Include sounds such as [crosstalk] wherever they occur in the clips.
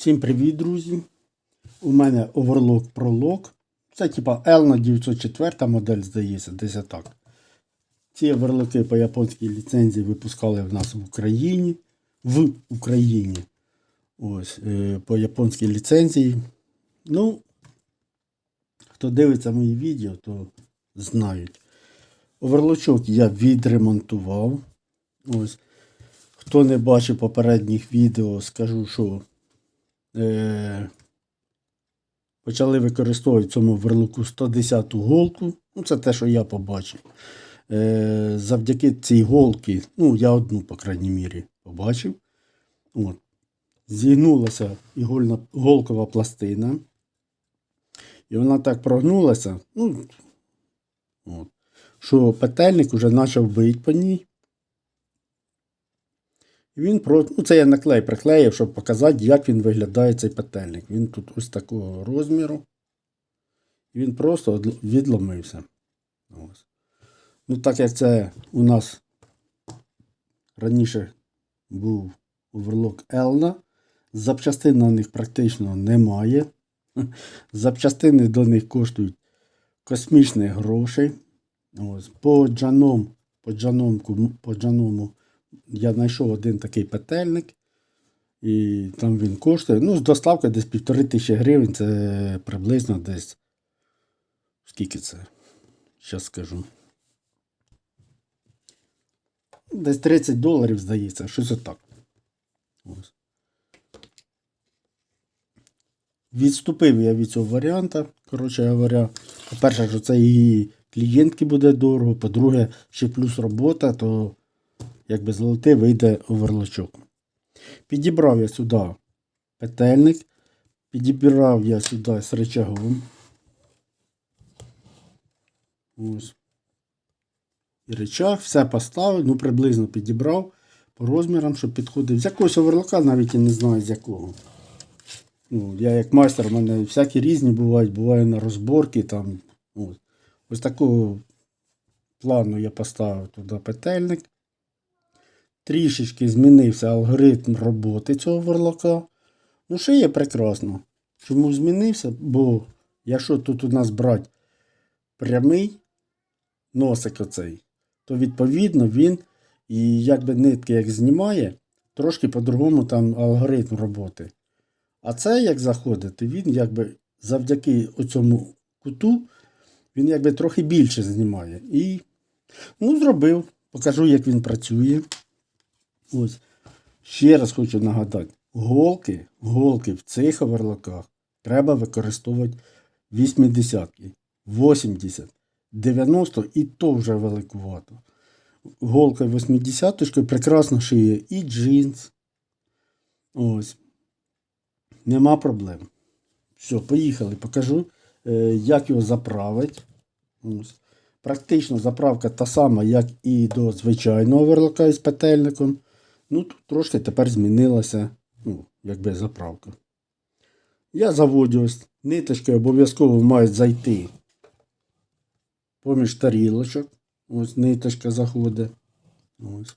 Всім привіт, друзі! У мене Overlock Prolog. Це типа Elna 904 модель, здається, десь так. Ці оверлоки по японській ліцензії випускали в нас в Україні. В Україні. Ось, е, по японській ліцензії. Ну, хто дивиться мої відео, то знають. Оверлочок я відремонтував. Ось. Хто не бачив попередніх відео, скажу, що е, почали використовувати в цьому верлоку 110 ту голку. Ну, це те, що я побачив. Е, завдяки цій голки, ну, я одну, по крайній мірі, побачив. От. Зігнулася ігольна голкова пластина. І вона так прогнулася, ну, от, що петельник вже почав бити по ній. Він про... ну, це я наклей приклеїв, щоб показати, як він виглядає цей петельник. Він тут ось такого розміру. Він просто відломився. Ось. Ну, так як це у нас раніше був оверлок Елна, запчастин на них практично немає. [laughs] Запчастини до них коштують космічних грошей. Ось. По джаном, по джаномку, по джаному я знайшов один такий петельник. І там він коштує. Ну, з доставкою десь півтори тисячі гривень. Це приблизно десь. Скільки це? Зараз скажу. Десь 30 доларів, здається, щось отак. Відступив я від цього варіанта. Коротше говоря, по-перше, що це і клієнтки буде дорого, по-друге, ще плюс робота, то якби золотий вийде оверлочок. Підібрав я сюди петельник, підібрав я сюди з рычагом. Ось. І рычаг, все поставив, ну приблизно підібрав по розмірам, щоб підходив. З якогось оверлока навіть і не знаю з якого. Ну, я як майстер, у мене всякі різні бувають, буває на розборки там. Ось, ось такого плану я поставив туди петельник. Трішечки змінився алгоритм роботи цього верлока. Ну, ще є прекрасно. Чому змінився? Бо якщо тут у нас брати прямий носик оцей, то відповідно він і якби нитки як знімає, трошки по-другому там алгоритм роботи. А це як заходити, він якби завдяки оцьому куту, він якби трохи більше знімає. І ну, зробив. Покажу, як він працює. Ось. Ще раз хочу нагадати: голки, голки в цих оверлоках треба використовувати 80, 80, 90 і то вже великувато. Голка 80 прекрасно шиє і джинс. Ось. Нема проблем. Все, поїхали. Покажу, е, як його заправити. Ось. Практично заправка та сама, як і до звичайного верлока із петельником. Ну, тут трошки тепер змінилася ну, якби заправка. Я заводжу ось ниточки обов'язково мають зайти поміж тарілочок. Ось ниточка заходить. Ось.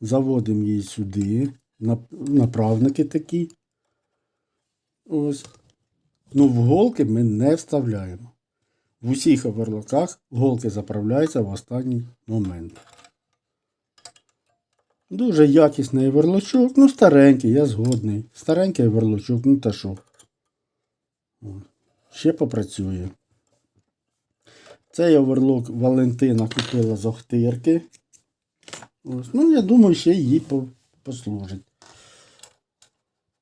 Заводимо її сюди. Направники такі. Ось. Ну, в голки ми не вставляємо. В усіх оверлоках голки заправляються в останній момент. Дуже якісний оверлочок. Ну, старенький, я згодний. Старенький оверлочок, ну та що. Ще попрацює. Цей оверлок Валентина купила з Охтирки. Ось. Ну, я думаю, ще їй послужить.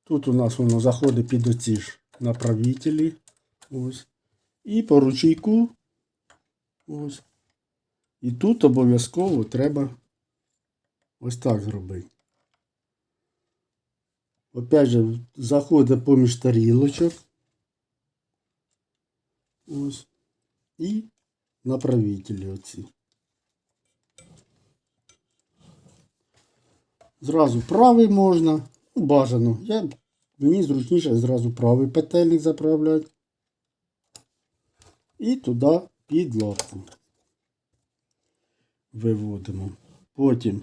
Тут у нас воно заходить під оці ж направителі. Ось. І по ручейку. Ось. І тут обов'язково треба ось так зробити. Опять же, заходить поміж тарілочок. Ось. І направителі оці. Зразу правий можна. Ну, бажано. Я, мені зручніше зразу правий петельник заправляти. І туди під лапку виводимо. Потім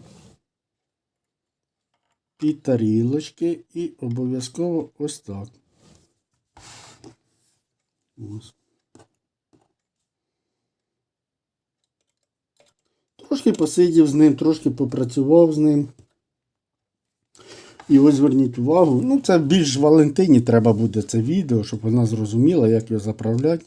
і тарілочки, і обов'язково ось так. Ось. Трошки посидів з ним, трошки попрацював з ним. І ось зверніть увагу, ну це більш Валентині треба буде це відео, щоб вона зрозуміла, як його заправляти.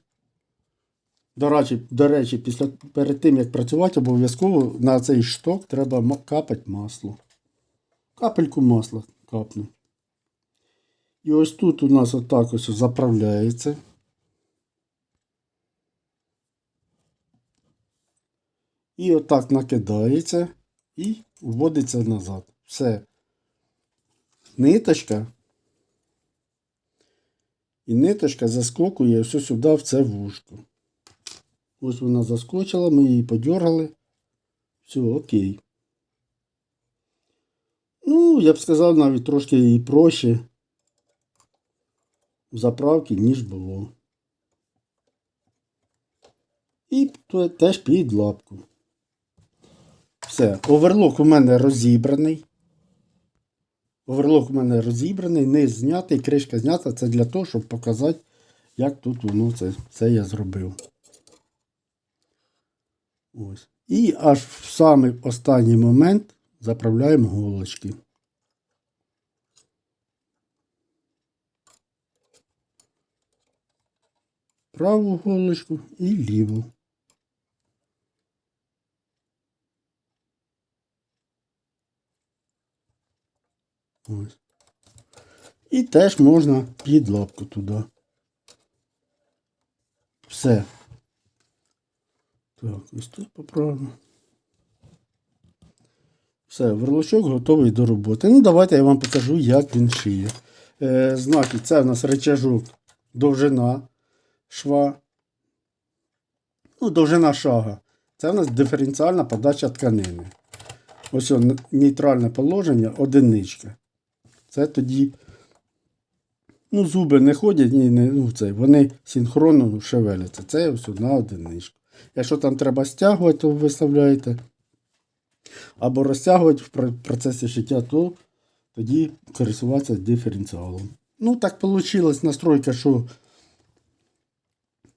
До речі, до речі, після, перед тим як працювати, обов'язково на цей шток треба капати масло. Капельку масла капну. І ось тут у нас отак ось заправляється. І отак накидається і вводиться назад. Все. Ниточка. І ниточка заскокує все сюди в це вушко. Ось вона заскочила, ми її подергали. Все, окей. Ну, я б сказав, навіть трошки і проще в заправці, ніж було. І теж під лапку. Все, оверлок у мене розібраний. Оверлок у мене розібраний, низ знятий, кришка знята. Це для того, щоб показати, як тут воно це, це я зробив. Ось. І аж в самий останній момент заправляємо голочки. Праву голочку і ліву. Ось. І теж можна під лапку туди. Все. Так, ось тут поправимо. Все, верлочок готовий до роботи. Ну, давайте я вам покажу, як він шиє. Е, знаки, це у нас речажок, довжина шва. Ну, довжина шага. Це у нас диференціальна подача тканини. Ось он, нейтральне положення, одиничка. Це тоді. Ну, зуби не ходять, ні, не, ну, це, вони синхронно шевеляться. Це ось одна одиничка. Якщо там треба стягувати, то виставляєте. Або розтягувати в процесі шиття, то тоді користуватися диференціалом. Ну, так вийшла настройка, що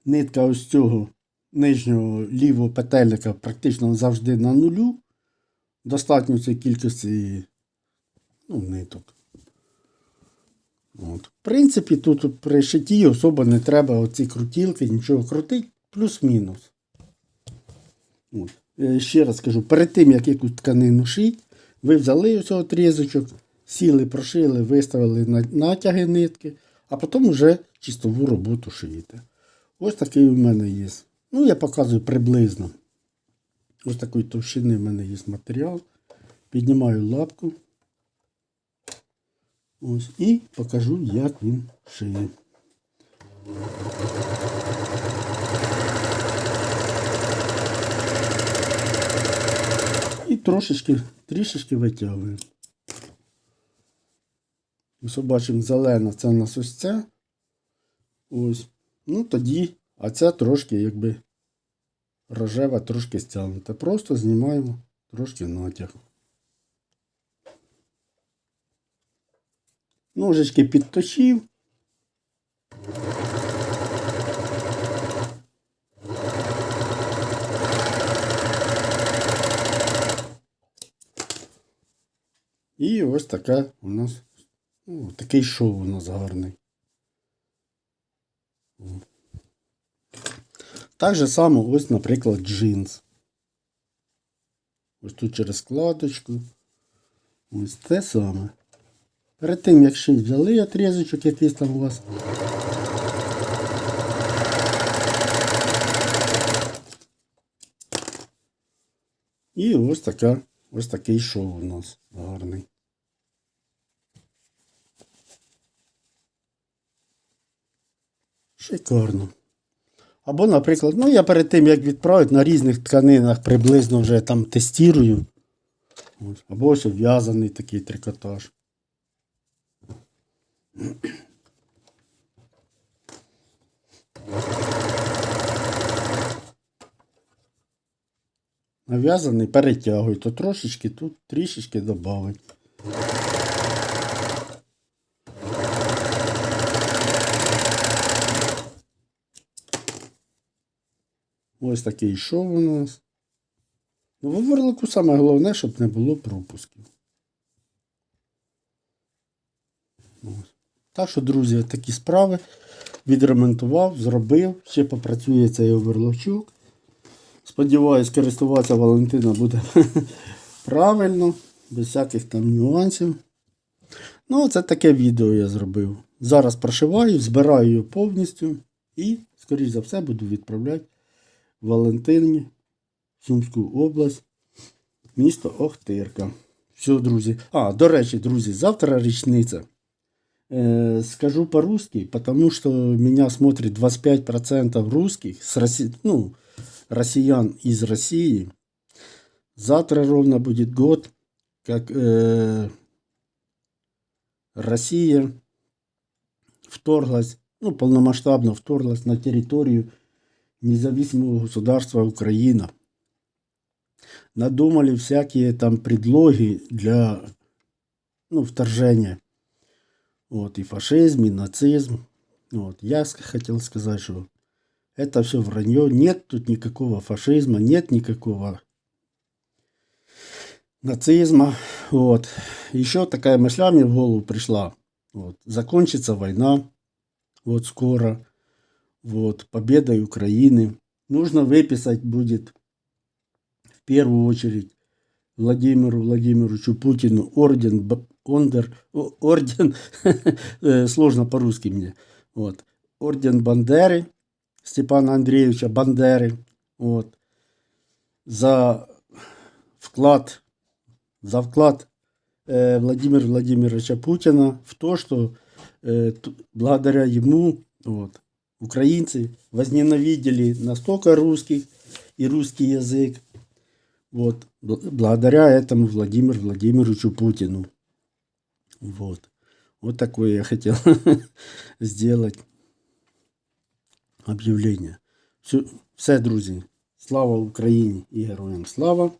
нитка ось цього нижнього лівого петельника практично завжди на нулю. Достатньо цієї кількості ну, ниток. От. В принципі, тут при шитті особо не треба оці крутілки, нічого крутить, плюс-мінус. От. Е, Ще раз кажу, перед тим, як якусь тканину шить, ви взяли ось отрізочок, сіли, прошили, виставили натяги нитки, а потім вже чистову роботу шиєте. Ось такий у мене є. Ну, я показую приблизно. Ось такої товщини в мене є матеріал. Піднімаю лапку. Ось, і покажу, як він шиє. Трошечки, трішечки витягую. Ось бачимо, зелена це у нас ось ця. Ось. Ну тоді, а ця трошки якби рожева, трошки стягнута. Просто знімаємо трошки натяг. Ножички підточив. І ось така у нас ну, такий шов у нас гарний. Так же само, ось, наприклад, джинс. Ось тут через складочку. Ось те саме. Перед тим, як ще взяли отрізочок якийсь там у вас. І ось така, ось такий шов у нас гарний. Шикарно. Або, наприклад, ну я перед тим, як відправити на різних тканинах приблизно вже там тестірую. Або ось в'язаний такий трикотаж. Нав'язаний перетягуй, то трошечки тут трішечки додавить. Ось такий йшов у нас. Ну, в Оверлоку саме головне, щоб не було пропусків. Ось. Так що, друзі, такі справи. Відремонтував, зробив, ще попрацює цей оверлочок. Сподіваюсь, користуватися Валентина буде [laughs] правильно, без всяких там нюансів. Ну, це таке відео я зробив. Зараз прошиваю, збираю його повністю і, скоріш за все, буду відправляти Валентині в Сумську область, місто Охтирка. Все, друзі. А, до речі, друзі, завтра річниця. Э, скажу по-русски, потому что меня смотрит 25% русских, с Росси... ну, россиян из России. Завтра ровно будет год, как э, Россия вторглась, ну, полномасштабно вторглась на территорию независимого государства Украина. Надумали всякие там предлоги для ну, вторжения. Вот, и фашизм, и нацизм. Вот, я хотел сказать, что это все вранье. Нет тут никакого фашизма, нет никакого нацизма. Вот. Еще такая мысля мне в голову пришла. Вот. Закончится война. Вот скоро. Вот. Победой Украины. Нужно выписать будет в первую очередь Владимиру Владимировичу Путину орден, ондер, орден, [laughs] э, сложно по-русски мне, вот, орден Бандеры, Степана Андреевича Бандеры, вот, за вклад, за вклад э, Владимира Владимировича Путина в то, что э, благодаря ему вот, украинцы возненавидели настолько русских и русский язык, вот, бл- благодаря этому Владимиру Владимировичу Путину. Вот. Вот такое я хотел [laughs] сделать объявление. Все, все, друзі. Слава Україні і героям слава.